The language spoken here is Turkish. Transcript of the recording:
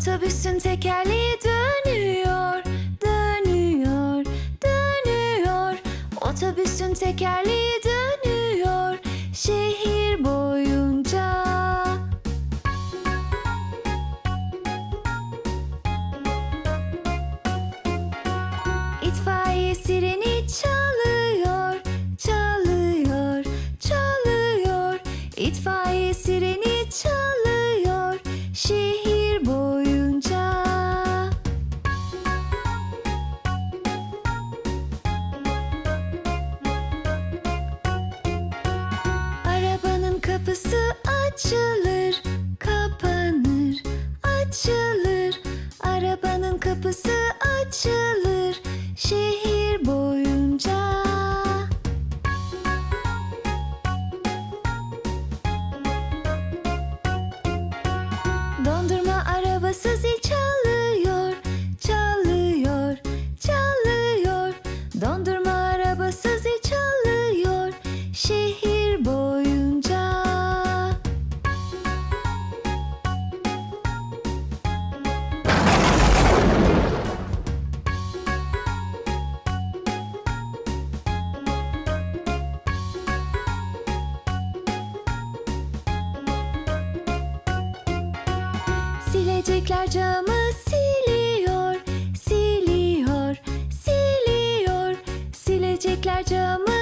Otobüsün tekerleği dönüyor, dönüyor, dönüyor. Otobüsün tekerleği dönüyor. Rüzgar camı siliyor, siliyor, siliyor. Silecekler camı